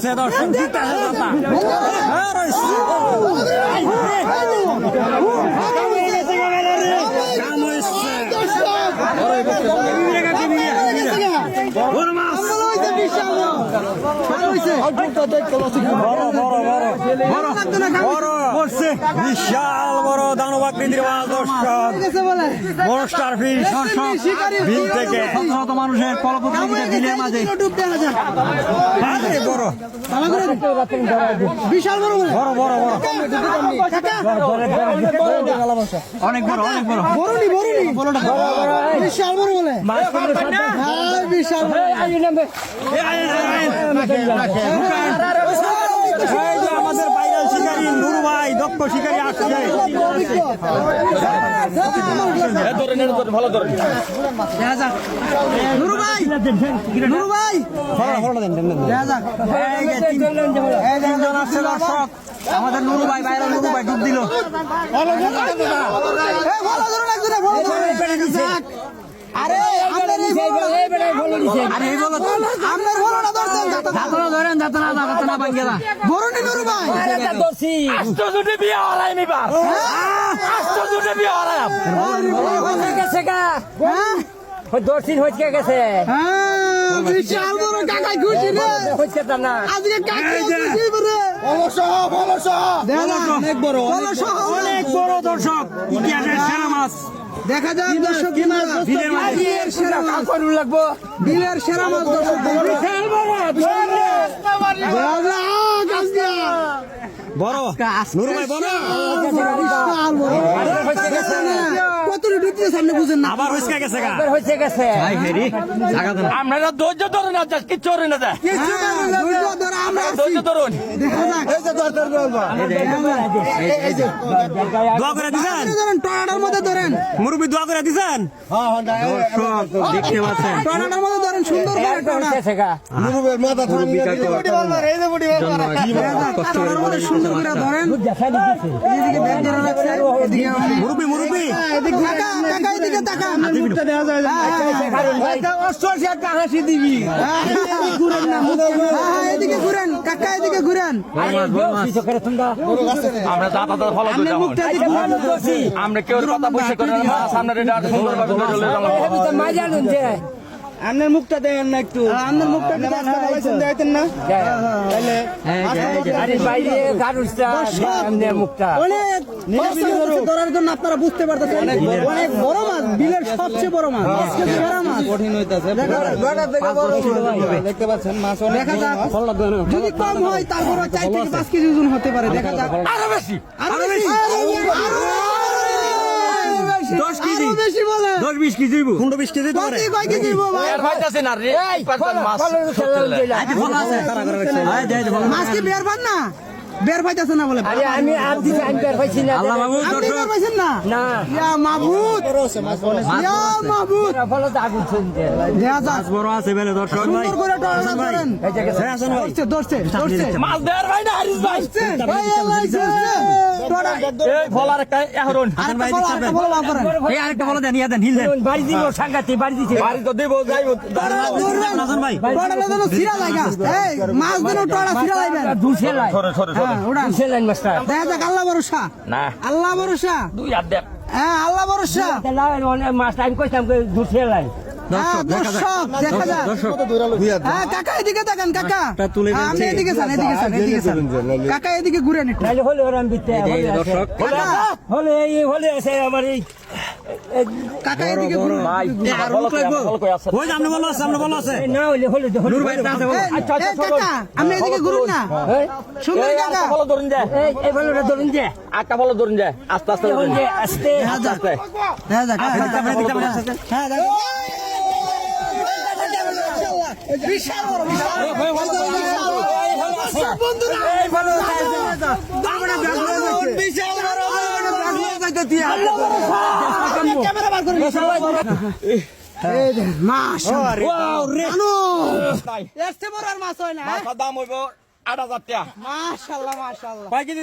হচ্ছে দর্শক জিতাছে হয়েছে। বড়। বড়, বড়, বড়। বিশাল বড় দানব আকৃতির মাছ দর্শক। বড় স্টার ফিশ বিল থেকে শত শত মানুষের কলপত্রিকা বিলের মাঝে বড়। বিশাল বড় বড় বড় বড়। অনেক বড় অনেক বড়। বড়নি বড়নি বিশাল বড় বলে। বিশাল দক্ষ শিকারী আসছে। নুরু ভাই নুরু ভাই। তিনজন দর্শক। আমাদের নুরু ভাই ভাইরাল নুরু ভাই ডুব দিল। এই, বলো একজনে, বলো ধরুন। যাক। আরে আপনার এই বলো না। আরে এই বলো তো। আপনার বলোটা ধরছেন, যাতে- দাঁতনা ধরেন দাঁতনা দাঁতনা ভাঙ্গে না বড়নি নুরু ভাই হ্যাঁ? দর্শিন হচ্ছে গেছে। হ্যাঁ বিশাল বড় কাকাই খুশি রে? হচ্ছে না। আজকে কাকাই খুশি রে দেখা যাক। অনেক বড় অনেক বড় দর্শক। ইতিহাসের সেরা মাছ। দেখা যাক দর্শক বিলের বিলের সেরা মাছ। লাগবো। বিলের সেরা মাছ দর্শক আপনারা ধৈর্য ধরুন না কিচ্ছু না না, ধৈর্য ধরে। ধৈর্য ধরুন দোয়া করে দিছেন মধ্যে ধরেন মুরব্বী দোয়া করে দিছেন দেখতে পাচ্ছেন টর্নাডোর মধ্যে ধরেন সুন্দর হ্যাঁ, হ্যাঁ, হ্যাঁ, আমরা কেউ কথা বুঝতে করি সামনে রেডা আপনার মুখটা দেন না একটু। আপনার মুখটা দেখতেন না? মুখটা। অনেক কষ্ট হচ্ছে ধরার জন্য আপনারা বুঝতে পারতেছেন। অনেক বড় মাছ বিলের সবচেয়ে বড় মাছ। মাছ। কঠিন হইতাছে দেখতে পাচ্ছেন মাছ দেখা যাক। যদি কম হয় তারপর চার থেকে পাঁচ কেজি ওজন হতে পারে। দেখা যাক। আরও বেশি। আরও বেশি। আরও দশ কেজি। আরও বেশি বলে দশ বিশ কেজি পনেরো বিশ কেজি তো কয় কেজি দিব? ভাই এর ভাইতাছে না রে। পারতাম মাছ মাছ কি বের পান না? বের পাইতেছে না বলে আরে আমি আর দিছি আমি বের পাইছি না আল্লাহ বাবু আপনি বের পাইছেন না না ইয়া মাহবুদ ইয়া মাহবুদ ফলো আগুন শুনতে যাক মাছ বড় আছে বেলে দর্শক ভাই সুন্দর করে টর্না করেন হ্যাঁ, আসেন ভাই ধরছে ধরছে ধরছে মাছ দেয়ার ভাই না হারিস ভাই এই আল্লাহ টর্না এই ফলার একটা এহরন আর বলো, আরেকটা বলো, বাপ করেন। এই আরেকটা বলে দেন ইয়া দেন হিল দেন বাড়ি দিব সাংঘাতি বাড়ি দিছে বাড়ি তো দেবো যাইবো নাজন ভাই ছিঁড়া লাগা। এই, মাছ যেন টর্না ছিঁড়া লাগবে। দুশে লাই হ্যাঁ, উড়ান। লাইন মাস্টার দেখা যাক, আল্লাহ ভরসা। না আল্লাহ ভরসা। দুই হাত দেখ হ্যাঁ, আল্লাহ ভরসা। মাস্টার আমি কইতাম দুশে লাইন হ্যাঁ, দর্শক, দেখা যাক। হ্যাঁ, কাকা, এদিকে তাকান, কাকা। তুলে হ্যাঁ, আপনি। এদিকে যান, এদিকে যান, এদিকে যান। কাকা, এদিকে ঘুরেন একটু। নাইলে হলে হলে হলে আছে আমার এই আটটা ফলো ধরুন যায়। আস্তে আস্তে আস্তে আস্তে হ্যাঁ। হ্যাঁ। বিশাল বড়, বিশাল বন্ধুরা, এই ফলো বিশাল বড়, ক্যামেরা বার করে মানুষ। এর চেয়ে বড় আর মাছ হয় না হ্যাঁ? দাম হইব আট হাজার টাকা। কয় কেজি